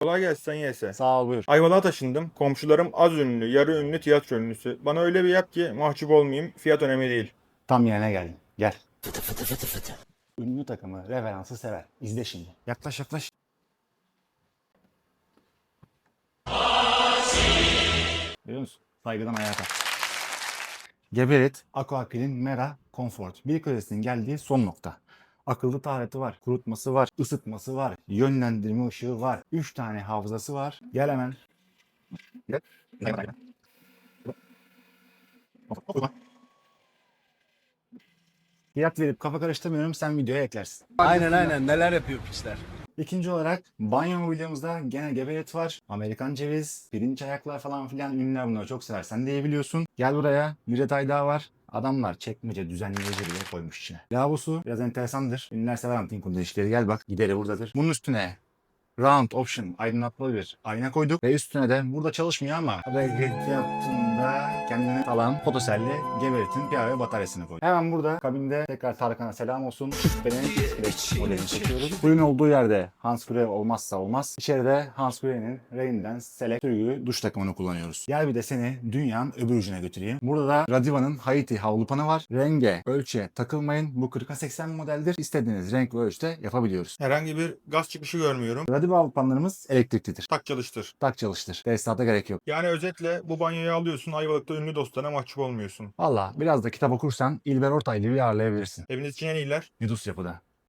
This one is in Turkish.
Kolay gelsin sen yese. Sağ ol buyur. Ayvalık'a taşındım. Komşularım az ünlü, yarı ünlü tiyatro ünlüsü. Bana öyle bir yap ki mahcup olmayayım. Fiyat önemli değil. Tam yerine geldin. Gel. Ünlü takımı referansı sever. İzle şimdi. Yaklaş yaklaş. Biliyor musun? Saygıdan hayata. Geberit, Aquapil'in Mera Comfort. Bir kölesinin geldiği son nokta. Akıllı tahareti var, kurutması var, ısıtması var, yönlendirme ışığı var, 3 tane hafızası var. Gel hemen. Gel. Fiyat verip kafa karıştırmıyorum sen videoya eklersin. Aynen aynen neler yapıyor piçler. İkinci olarak banyo mobilyamızda gene geberit var. Amerikan ceviz, pirinç ayaklar falan filan ünlüler bunları çok sever. Sen de iyi biliyorsun. Gel buraya. Bir detay daha var. Adamlar çekmece düzenleyici bile koymuş içine. Lavabosu biraz enteresandır. Ünlüler sever antin konu ilişkileri. Gel bak gideri buradadır. Bunun üstüne round option aydınlatmalı bir ayna koyduk ve üstüne de burada çalışmıyor ama hareket yaptığında kendini alan fotoselli Geberit'in piyav ve bataryasını koyduk. Hemen burada kabinde tekrar Tarkan'a selam olsun. Benim modelini çekiyoruz. Suyun olduğu yerde handspray olmazsa olmaz. İçeride handspray'nin Rain'den Select sürgülü duş takımını kullanıyoruz. Gel bir de seni dünyanın öbür ucuna götüreyim. Burada da Radiva'nın Haiti havlu panı var. Renge, ölçüye takılmayın. Bu 40'a 80 modeldir. İstediğiniz renk ve ölçüde yapabiliyoruz. Herhangi bir gaz çıkışı görmüyorum. Havlu panlarımız elektriklidir. Tak çalıştır. Tak çalıştır. Tesisata gerek yok. Yani özetle bu banyoyu alıyorsun. Ayvalık'ta ünlü dostlarına mahcup olmuyorsun. Valla biraz da kitap okursan İlber Ortaylı'yı ağırlayabilirsin. Eviniz için en iyiler. Yudus yapıda.